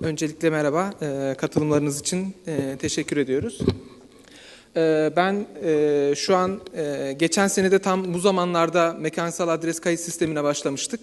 Öncelikle merhaba, Ee, katılımlarınız için e, teşekkür ediyoruz. Ee, Ben e, şu an e, geçen senede tam bu zamanlarda mekansal adres kayıt sistemine başlamıştık.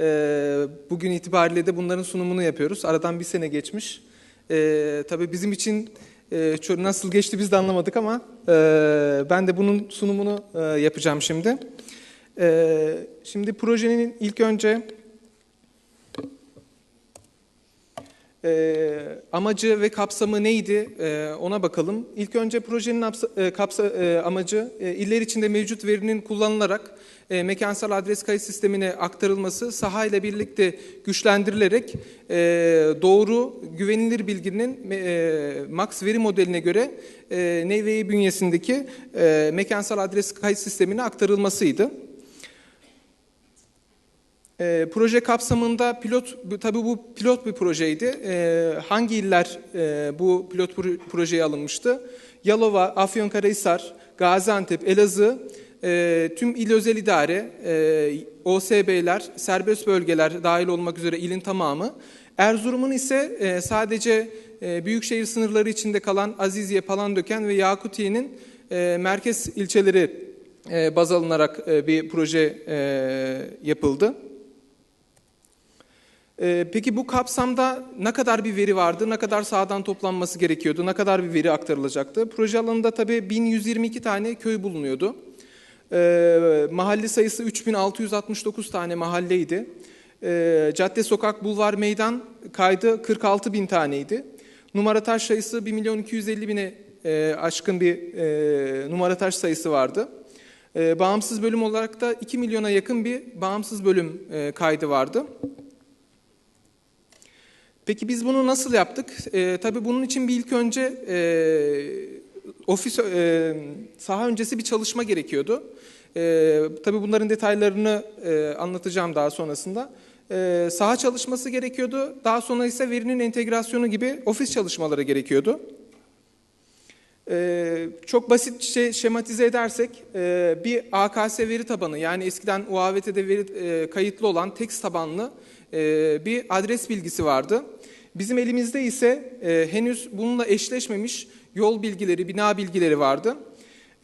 Ee, Bugün itibariyle de bunların sunumunu yapıyoruz. Aradan bir sene geçmiş. Ee, Tabii bizim için e, nasıl geçti biz de anlamadık ama e, ben de bunun sunumunu e, yapacağım şimdi. Ee, Şimdi projenin ilk önce Ee, amacı ve kapsamı neydi Ee, ona bakalım. İlk önce projenin apsa- e, kapsa, e, amacı e, iller içinde mevcut verinin kullanılarak e, mekansal adres kayıt sistemine aktarılması sahayla birlikte güçlendirilerek e, doğru güvenilir bilginin e, max veri modeline göre e, NVE bünyesindeki e, mekansal adres kayıt sistemine aktarılmasıydı. E, proje kapsamında pilot, tabii bu pilot bir projeydi. E, hangi iller e, bu pilot pro- projeye alınmıştı? Yalova, Afyonkarahisar, Gaziantep, Elazığ, e, tüm il özel idare, e, OSB'ler, serbest bölgeler dahil olmak üzere ilin tamamı. Erzurum'un ise e, sadece e, büyükşehir sınırları içinde kalan Azizye, Palandöken ve Yakutiye'nin e, merkez ilçeleri e, baz alınarak e, bir proje e, yapıldı. Ee, Peki bu kapsamda ne kadar bir veri vardı, ne kadar sahadan toplanması gerekiyordu, ne kadar bir veri aktarılacaktı? Proje alanında tabii 1122 tane köy bulunuyordu. Ee, mahalle sayısı 3669 tane mahalleydi. Ee, cadde, sokak, bulvar, meydan kaydı 46 bin taneydi. Numarataş sayısı 1 milyon 250 bine e, aşkın bir e, numarataş sayısı vardı. E, bağımsız bölüm olarak da 2 milyona yakın bir bağımsız bölüm e, kaydı vardı. Peki biz bunu nasıl yaptık? E, tabii bunun için bir ilk önce e, ofis e, saha öncesi bir çalışma gerekiyordu. E, tabii bunların detaylarını e, anlatacağım daha sonrasında. E, saha çalışması gerekiyordu. Daha sonra ise verinin entegrasyonu gibi ofis çalışmaları gerekiyordu. Ee, çok basitçe şematize edersek e, bir AKS veri tabanı yani eskiden UAVT'de veri, e, kayıtlı olan text tabanlı e, bir adres bilgisi vardı. Bizim elimizde ise e, henüz bununla eşleşmemiş yol bilgileri, bina bilgileri vardı.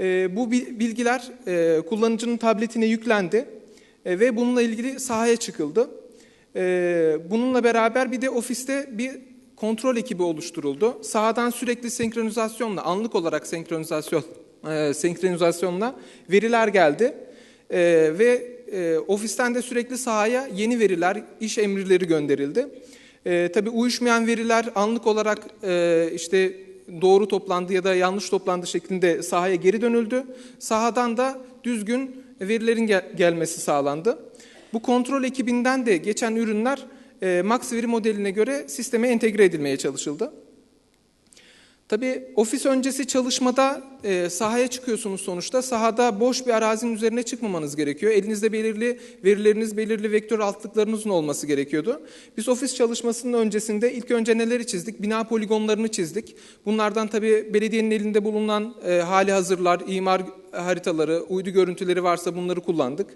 E, bu bi- bilgiler e, kullanıcının tabletine yüklendi e, ve bununla ilgili sahaya çıkıldı. E, bununla beraber bir de ofiste bir kontrol ekibi oluşturuldu. Sahadan sürekli senkronizasyonla, anlık olarak senkronizasyon, e, senkronizasyonla veriler geldi. E, ve e, ofisten de sürekli sahaya yeni veriler, iş emirleri gönderildi. E, tabii uyuşmayan veriler anlık olarak e, işte doğru toplandı ya da yanlış toplandı şeklinde sahaya geri dönüldü. Sahadan da düzgün verilerin gel- gelmesi sağlandı. Bu kontrol ekibinden de geçen ürünler e, Max veri modeline göre sisteme entegre edilmeye çalışıldı. Tabii ofis öncesi çalışmada e, sahaya çıkıyorsunuz sonuçta. Sahada boş bir arazinin üzerine çıkmamanız gerekiyor. Elinizde belirli verileriniz, belirli vektör altlıklarınızın olması gerekiyordu. Biz ofis çalışmasının öncesinde ilk önce neleri çizdik? Bina poligonlarını çizdik. Bunlardan tabii belediyenin elinde bulunan e, hali hazırlar, imar haritaları, uydu görüntüleri varsa bunları kullandık.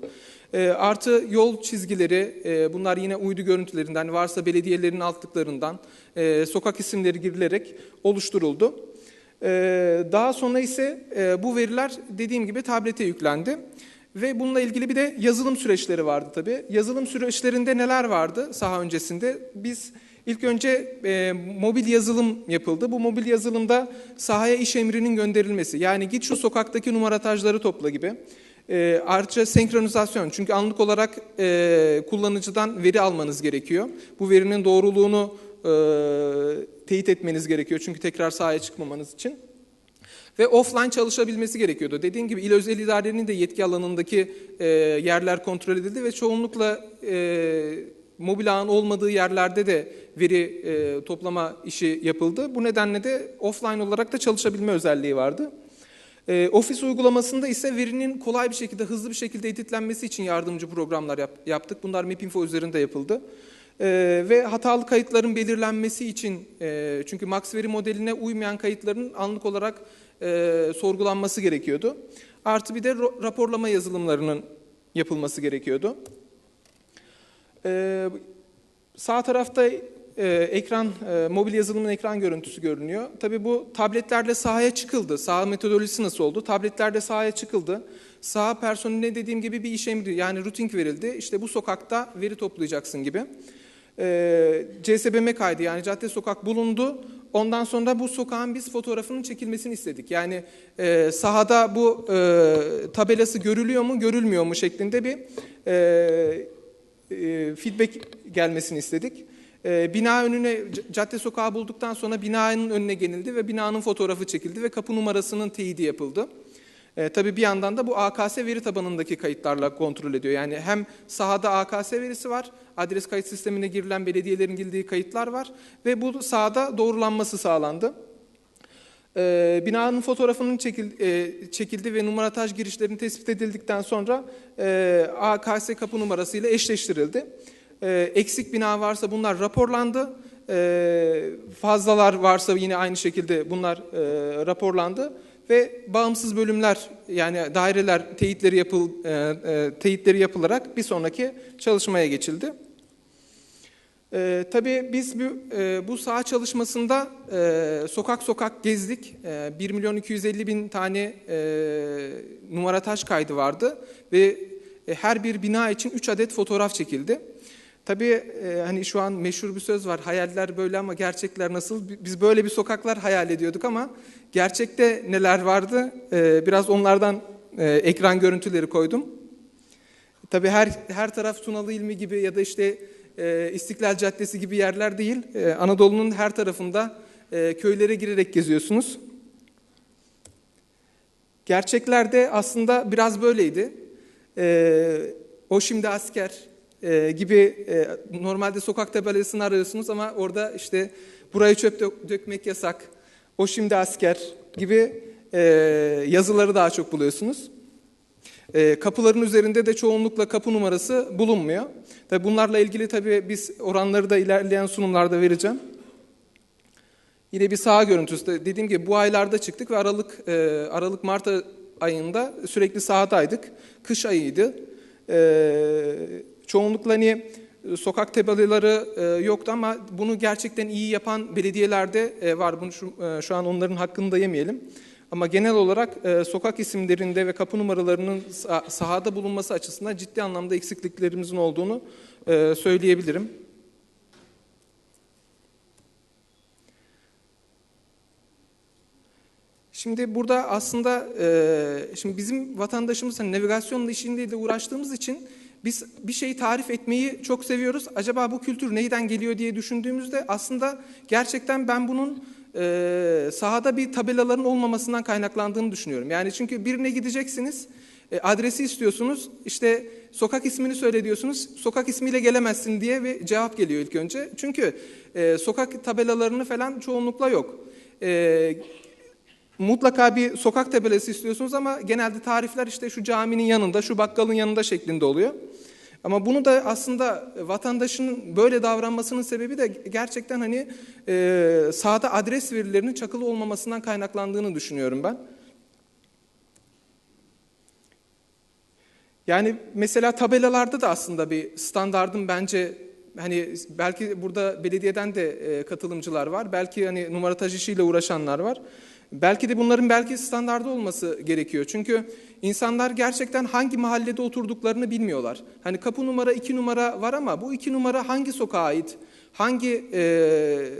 E, artı yol çizgileri, e, bunlar yine uydu görüntülerinden, varsa belediyelerin altlıklarından, e, sokak isimleri girilerek oluşturuldu. E, daha sonra ise e, bu veriler dediğim gibi tablete yüklendi. Ve bununla ilgili bir de yazılım süreçleri vardı tabii. Yazılım süreçlerinde neler vardı saha öncesinde? Biz ilk önce e, mobil yazılım yapıldı. Bu mobil yazılımda sahaya iş emrinin gönderilmesi. Yani git şu sokaktaki numaratajları topla gibi. E, artı senkronizasyon. Çünkü anlık olarak e, kullanıcıdan veri almanız gerekiyor. Bu verinin doğruluğunu e, teyit etmeniz gerekiyor. Çünkü tekrar sahaya çıkmamanız için ve offline çalışabilmesi gerekiyordu. Dediğim gibi il özel idarenin de yetki alanındaki e, yerler kontrol edildi ve çoğunlukla e, mobil ağın olmadığı yerlerde de veri e, toplama işi yapıldı. Bu nedenle de offline olarak da çalışabilme özelliği vardı. E, ofis uygulamasında ise verinin kolay bir şekilde, hızlı bir şekilde editlenmesi için yardımcı programlar yap- yaptık. Bunlar Mapinfo üzerinde yapıldı. Ee, ve hatalı kayıtların belirlenmesi için e, çünkü max veri modeline uymayan kayıtların anlık olarak e, sorgulanması gerekiyordu. Artı bir de raporlama yazılımlarının yapılması gerekiyordu. Ee, sağ tarafta e, ekran, e, mobil yazılımın ekran görüntüsü görünüyor. Tabii bu tabletlerle sahaya çıkıldı. Saha metodolojisi nasıl oldu? Tabletlerle sahaya çıkıldı. Saha personeline dediğim gibi bir iş emri yani routing verildi. İşte bu sokakta veri toplayacaksın gibi. E, CSBM kaydı yani cadde sokak bulundu. Ondan sonra bu sokağın biz fotoğrafının çekilmesini istedik. Yani e, sahada bu e, tabelası görülüyor mu, görülmüyor mu şeklinde bir e, e, feedback gelmesini istedik. E, bina önüne, cadde sokağı bulduktan sonra binanın önüne gelildi ve binanın fotoğrafı çekildi ve kapı numarasının teyidi yapıldı. E, tabii bir yandan da bu AKS veri tabanındaki kayıtlarla kontrol ediyor. Yani hem sahada AKS verisi var, adres kayıt sistemine girilen belediyelerin girdiği kayıtlar var ve bu sahada doğrulanması sağlandı. E, binanın fotoğrafının çekil, e, çekildi ve numarataj girişlerinin tespit edildikten sonra e, AKS kapı numarasıyla eşleştirildi. E, eksik bina varsa bunlar raporlandı. E, fazlalar varsa yine aynı şekilde bunlar e, raporlandı ve bağımsız bölümler yani daireler teyitleri yapıl e, e, teyitleri yapılarak bir sonraki çalışmaya geçildi. E, tabii biz bu, e, bu saha çalışmasında e, sokak sokak gezdik. E, 1 milyon 250 bin tane e, numara taş kaydı vardı ve e, her bir bina için 3 adet fotoğraf çekildi. Tabii e, hani şu an meşhur bir söz var. Hayaller böyle ama gerçekler nasıl? Biz böyle bir sokaklar hayal ediyorduk ama gerçekte neler vardı? E, biraz onlardan e, ekran görüntüleri koydum. Tabii her her taraf Tunalı ilmi gibi ya da işte e, İstiklal Caddesi gibi yerler değil. E, Anadolu'nun her tarafında e, köylere girerek geziyorsunuz. Gerçeklerde aslında biraz böyleydi. O şimdi asker, gibi normalde sokak tabelasını arıyorsunuz ama orada işte burayı çöp dök, dökmek yasak, o şimdi asker gibi yazıları daha çok buluyorsunuz. E, kapıların üzerinde de çoğunlukla kapı numarası bulunmuyor. Tabi bunlarla ilgili tabi biz oranları da ilerleyen sunumlarda vereceğim. Yine bir saha görüntüsü. Dediğim gibi bu aylarda çıktık ve Aralık e, Aralık Mart ayında sürekli sahadaydık. Kış ayıydı. E, Çoğunlukla hani e, sokak tabelaları yoktu ama bunu gerçekten iyi yapan belediyelerde var. Bunu şu, şu an onların hakkını da yemeyelim. Ama genel olarak e, sokak isimlerinde ve kapı numaralarının sahada bulunması açısından ciddi anlamda eksikliklerimizin olduğunu e, söyleyebilirim. Şimdi burada aslında e, şimdi bizim vatandaşımız hani navigasyonla işinde uğraştığımız için biz bir şeyi tarif etmeyi çok seviyoruz. Acaba bu kültür neyden geliyor diye düşündüğümüzde aslında gerçekten ben bunun e, sahada bir tabelaların olmamasından kaynaklandığını düşünüyorum. Yani çünkü birine gideceksiniz, e, adresi istiyorsunuz, işte sokak ismini söyle diyorsunuz, sokak ismiyle gelemezsin diye bir cevap geliyor ilk önce. Çünkü e, sokak tabelalarını falan çoğunlukla yok. E, mutlaka bir sokak tabelası istiyorsunuz ama genelde tarifler işte şu caminin yanında, şu bakkalın yanında şeklinde oluyor. Ama bunu da aslında vatandaşın böyle davranmasının sebebi de gerçekten hani e, sahada adres verilerinin çakılı olmamasından kaynaklandığını düşünüyorum ben. Yani mesela tabelalarda da aslında bir standardın bence hani belki burada belediyeden de e, katılımcılar var. Belki hani numarataj işiyle uğraşanlar var. Belki de bunların belki standardı olması gerekiyor. Çünkü insanlar gerçekten hangi mahallede oturduklarını bilmiyorlar. Hani kapı numara iki numara var ama bu iki numara hangi sokağa ait, hangi e,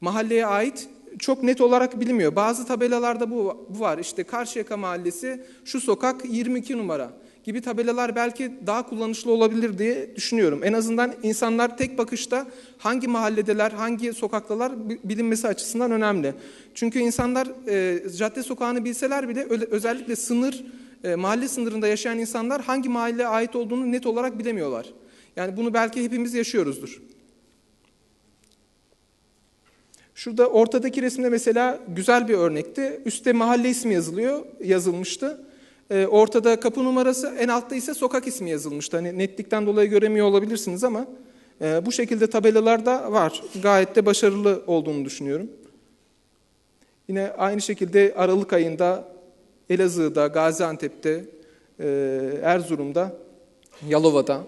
mahalleye ait çok net olarak bilinmiyor. Bazı tabelalarda bu, bu var. İşte Karşıyaka Mahallesi şu sokak 22 numara gibi tabelalar belki daha kullanışlı olabilir diye düşünüyorum. En azından insanlar tek bakışta hangi mahalledeler, hangi sokaktalar bilinmesi açısından önemli. Çünkü insanlar e, cadde sokağını bilseler bile özellikle sınır, e, mahalle sınırında yaşayan insanlar hangi mahalleye ait olduğunu net olarak bilemiyorlar. Yani bunu belki hepimiz yaşıyoruzdur. Şurada ortadaki resimde mesela güzel bir örnekti. Üste mahalle ismi yazılıyor, yazılmıştı. E, ortada kapı numarası, en altta ise sokak ismi yazılmıştı. Hani netlikten dolayı göremiyor olabilirsiniz ama e, bu şekilde tabelalar da var. Gayet de başarılı olduğunu düşünüyorum. Yine aynı şekilde Aralık ayında Elazığ'da, Gaziantep'te, e, Erzurum'da, Yalova'da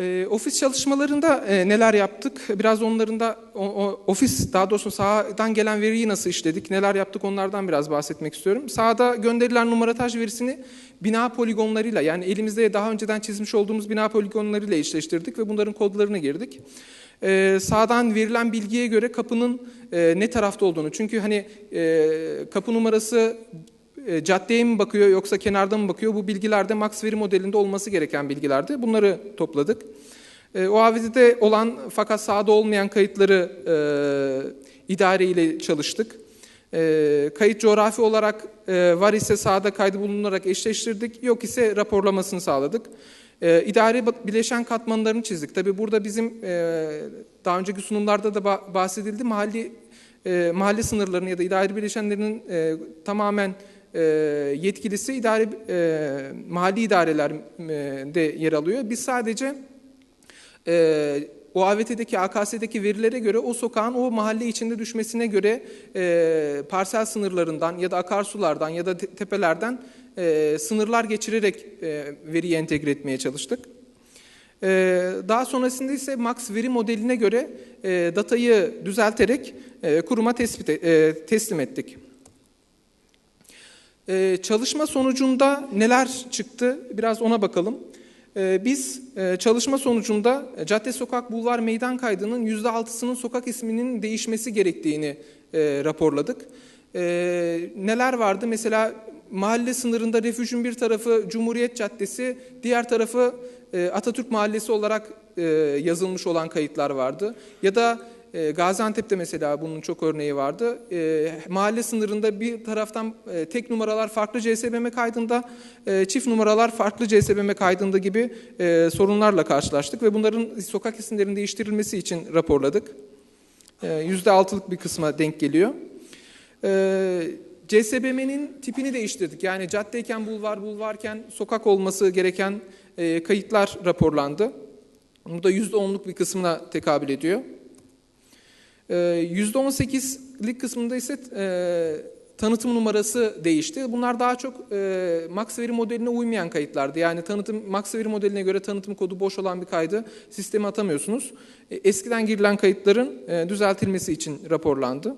E, ofis çalışmalarında e, neler yaptık? Biraz onların da o, o, ofis daha doğrusu sahadan gelen veriyi nasıl işledik? Neler yaptık onlardan biraz bahsetmek istiyorum. Sahada gönderilen numarataj verisini bina poligonlarıyla yani elimizde daha önceden çizmiş olduğumuz bina poligonlarıyla eşleştirdik ve bunların kodlarını girdik. E, sağdan verilen bilgiye göre kapının e, ne tarafta olduğunu çünkü hani e, kapı numarası e, caddeye mi bakıyor yoksa kenarda mı bakıyor? Bu bilgiler de Max veri modelinde olması gereken bilgilerdi. Bunları topladık. E, OAVD'de olan fakat sahada olmayan kayıtları e, idare ile çalıştık. E, kayıt coğrafi olarak e, var ise sahada kaydı bulunarak eşleştirdik. Yok ise raporlamasını sağladık. E, idari bileşen katmanlarını çizdik. Tabi burada bizim e, daha önceki sunumlarda da bahsedildi. Mahalli e, mahalle sınırlarının ya da idari bileşenlerinin e, tamamen e, yetkilisi idare e, mahalli idarelerde e, yer alıyor. Biz sadece e, o AVT'deki, AKS'deki verilere göre o sokağın o mahalle içinde düşmesine göre e, parsel sınırlarından ya da akarsulardan ya da tepelerden e, sınırlar geçirerek e, veriyi entegre etmeye çalıştık. E, daha sonrasında ise Max veri modeline göre e, datayı düzelterek e, kuruma tespit, e, teslim ettik. Ee, çalışma sonucunda neler çıktı biraz ona bakalım. Ee, biz e, çalışma sonucunda e, cadde sokak bulvar meydan kaydının %6'sının sokak isminin değişmesi gerektiğini e, raporladık. Ee, neler vardı? Mesela mahalle sınırında refüjün bir tarafı Cumhuriyet Caddesi, diğer tarafı e, Atatürk Mahallesi olarak e, yazılmış olan kayıtlar vardı. Ya da e, Gaziantep'te mesela bunun çok örneği vardı. E, mahalle sınırında bir taraftan e, tek numaralar farklı CSBM kaydında, e, çift numaralar farklı CSBM kaydında gibi e, sorunlarla karşılaştık ve bunların sokak isimlerinin değiştirilmesi için raporladık. Yüzde altılık bir kısma denk geliyor. CSBM'nin tipini değiştirdik. Yani caddeyken bulvar, bulvarken sokak olması gereken kayıtlar raporlandı. Bu da yüzde onluk bir kısmına tekabül ediyor. %18'lik ee, kısmında ise e, tanıtım numarası değişti. Bunlar daha çok e, Max veri modeline uymayan kayıtlardı. Yani tanıtım Max veri modeline göre tanıtım kodu boş olan bir kaydı sisteme atamıyorsunuz. E, eskiden girilen kayıtların e, düzeltilmesi için raporlandı.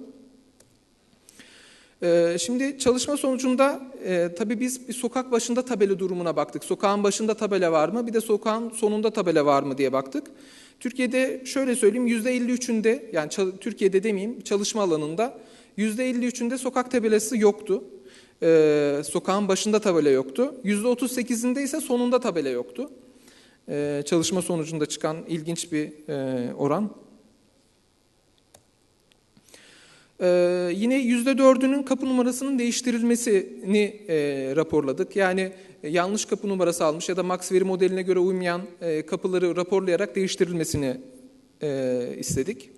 E, şimdi çalışma sonucunda e, tabii biz bir sokak başında tabela durumuna baktık. Sokağın başında tabela var mı? Bir de sokağın sonunda tabela var mı diye baktık. Türkiye'de şöyle söyleyeyim %53'ünde yani Türkiye'de demeyeyim çalışma alanında %53'ünde sokak tabelası yoktu. Ee, sokağın başında tabela yoktu. %38'inde ise sonunda tabela yoktu. Ee, çalışma sonucunda çıkan ilginç bir e, oran. Ee, yine yüzde dördünün kapı numarasının değiştirilmesini e, raporladık. Yani e, yanlış kapı numarası almış ya da Max veri modeline göre uymayan e, kapıları raporlayarak değiştirilmesini e, istedik.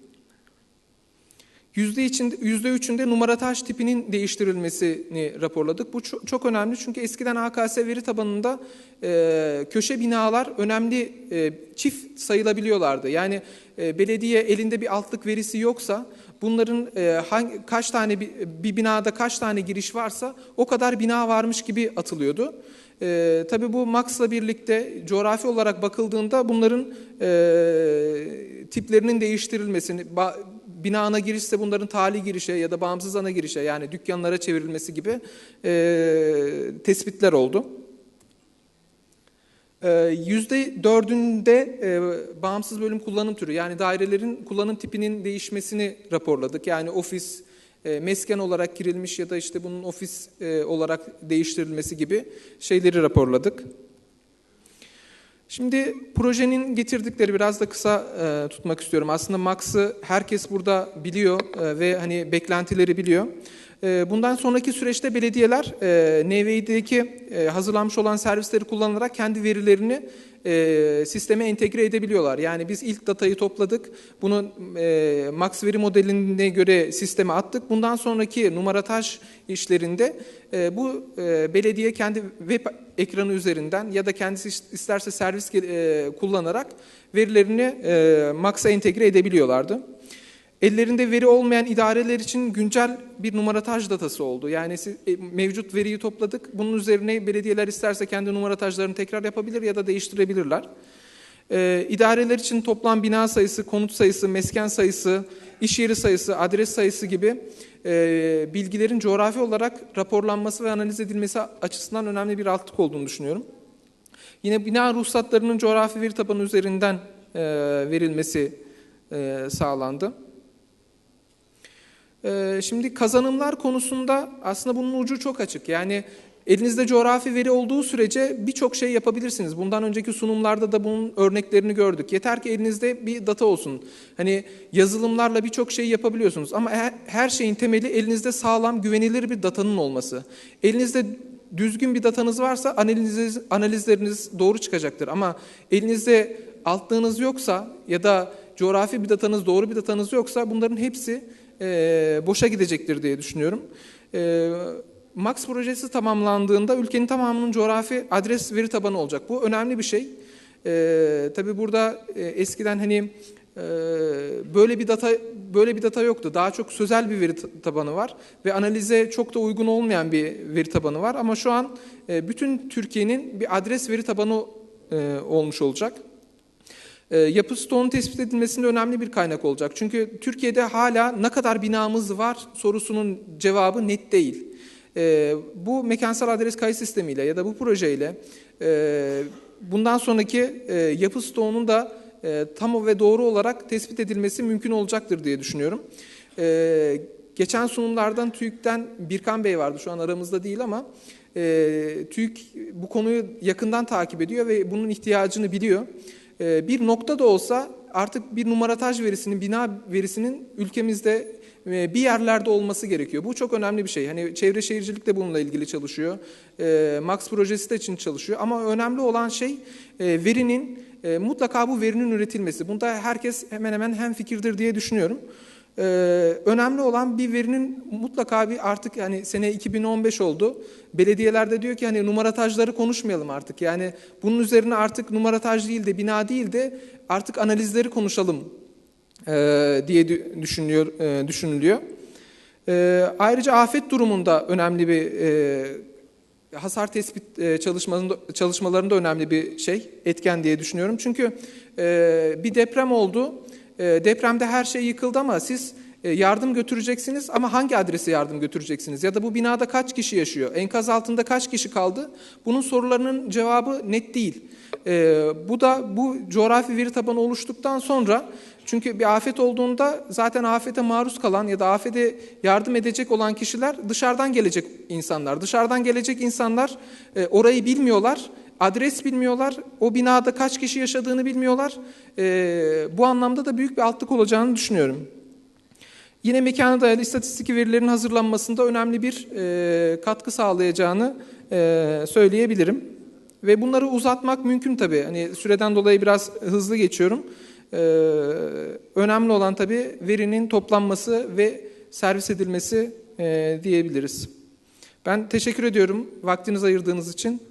Yüzde, içinde, yüzde üçünde numarataj tipinin değiştirilmesini raporladık. Bu çok, önemli çünkü eskiden AKS veri tabanında e, köşe binalar önemli e, çift sayılabiliyorlardı. Yani e, belediye elinde bir altlık verisi yoksa bunların e, hangi, kaç tane bir, bir binada kaç tane giriş varsa o kadar bina varmış gibi atılıyordu. E, tabii bu Max'la birlikte coğrafi olarak bakıldığında bunların e, tiplerinin değiştirilmesini, bina ana girişse bunların tali girişe ya da bağımsız ana girişe yani dükkanlara çevrilmesi gibi e, tespitler oldu. Yüzde dördünde e, bağımsız bölüm kullanım türü yani dairelerin kullanım tipinin değişmesini raporladık. Yani ofis, e, mesken olarak girilmiş ya da işte bunun ofis e, olarak değiştirilmesi gibi şeyleri raporladık. Şimdi projenin getirdikleri biraz da kısa e, tutmak istiyorum. Aslında Max'ı herkes burada biliyor e, ve hani beklentileri biliyor. E, bundan sonraki süreçte belediyeler e, NV'deki e, hazırlanmış olan servisleri kullanarak kendi verilerini e, sisteme entegre edebiliyorlar. Yani biz ilk datayı topladık, bunu Max veri modeline göre sisteme attık. Bundan sonraki numarataj işlerinde bu belediye kendi web ekranı üzerinden ya da kendisi isterse servis kullanarak verilerini Max'a entegre edebiliyorlardı. Ellerinde veri olmayan idareler için güncel bir numarataj datası oldu. Yani e, mevcut veriyi topladık. Bunun üzerine belediyeler isterse kendi numaratajlarını tekrar yapabilir ya da değiştirebilirler. E, idareler için toplam bina sayısı, konut sayısı, mesken sayısı, iş yeri sayısı, adres sayısı gibi e, bilgilerin coğrafi olarak raporlanması ve analiz edilmesi açısından önemli bir altlık olduğunu düşünüyorum. Yine bina ruhsatlarının coğrafi veri tabanı üzerinden e, verilmesi e, sağlandı. E, şimdi kazanımlar konusunda aslında bunun ucu çok açık. Yani elinizde coğrafi veri olduğu sürece birçok şey yapabilirsiniz. Bundan önceki sunumlarda da bunun örneklerini gördük. Yeter ki elinizde bir data olsun. Hani yazılımlarla birçok şey yapabiliyorsunuz ama her şeyin temeli elinizde sağlam, güvenilir bir datanın olması. Elinizde düzgün bir datanız varsa analiziniz, analizleriniz doğru çıkacaktır. Ama elinizde altlığınız yoksa ya da coğrafi bir datanız, doğru bir datanız yoksa bunların hepsi e, boşa gidecektir diye düşünüyorum. E, Max projesi tamamlandığında ülkenin tamamının coğrafi adres veri tabanı olacak. Bu önemli bir şey. E, tabii burada e, eskiden hani böyle bir data böyle bir data yoktu. Daha çok sözel bir veri ta- tabanı var ve analize çok da uygun olmayan bir veri tabanı var. Ama şu an bütün Türkiye'nin bir adres veri tabanı olmuş olacak. E, yapı stoğunun tespit edilmesinde önemli bir kaynak olacak. Çünkü Türkiye'de hala ne kadar binamız var sorusunun cevabı net değil. E, bu mekansal adres kayıt sistemiyle ya da bu projeyle e, bundan sonraki e, yapı stoğunun da e, tam ve doğru olarak tespit edilmesi mümkün olacaktır diye düşünüyorum. Geçen sunumlardan TÜİK'ten Birkan Bey vardı şu an aramızda değil ama e, TÜİK bu konuyu yakından takip ediyor ve bunun ihtiyacını biliyor. E, bir nokta da olsa artık bir numarataj verisinin, bina verisinin ülkemizde e, bir yerlerde olması gerekiyor. Bu çok önemli bir şey. Hani çevre şehircilik de bununla ilgili çalışıyor. E, Max projesi de için çalışıyor. Ama önemli olan şey e, verinin e, mutlaka bu verinin üretilmesi. Bunda herkes hemen hemen hem fikirdir diye düşünüyorum. Ee, önemli olan bir verinin mutlaka bir artık yani sene 2015 oldu. Belediyeler diyor ki hani numaratajları konuşmayalım artık. Yani bunun üzerine artık numarataj değil de bina değil de artık analizleri konuşalım e, diye dü- düşünüyor e, düşünülüyor. E, ayrıca afet durumunda önemli bir e, hasar tespit e, çalışmalarında, çalışmalarında önemli bir şey, etken diye düşünüyorum. Çünkü e, bir deprem oldu. E, depremde her şey yıkıldı ama siz e, yardım götüreceksiniz ama hangi adrese yardım götüreceksiniz? Ya da bu binada kaç kişi yaşıyor? Enkaz altında kaç kişi kaldı? Bunun sorularının cevabı net değil. E, bu da bu coğrafi veri tabanı oluştuktan sonra çünkü bir afet olduğunda zaten afete maruz kalan ya da afete yardım edecek olan kişiler dışarıdan gelecek insanlar. Dışarıdan gelecek insanlar e, orayı bilmiyorlar, adres bilmiyorlar, o binada kaç kişi yaşadığını bilmiyorlar. E, bu anlamda da büyük bir altlık olacağını düşünüyorum. Yine mekana dayalı istatistik verilerin hazırlanmasında önemli bir e, katkı sağlayacağını e, söyleyebilirim. Ve bunları uzatmak mümkün tabii. Hani süreden dolayı biraz hızlı geçiyorum. Ee, önemli olan tabii verinin toplanması ve servis edilmesi e, diyebiliriz. Ben teşekkür ediyorum vaktinizi ayırdığınız için.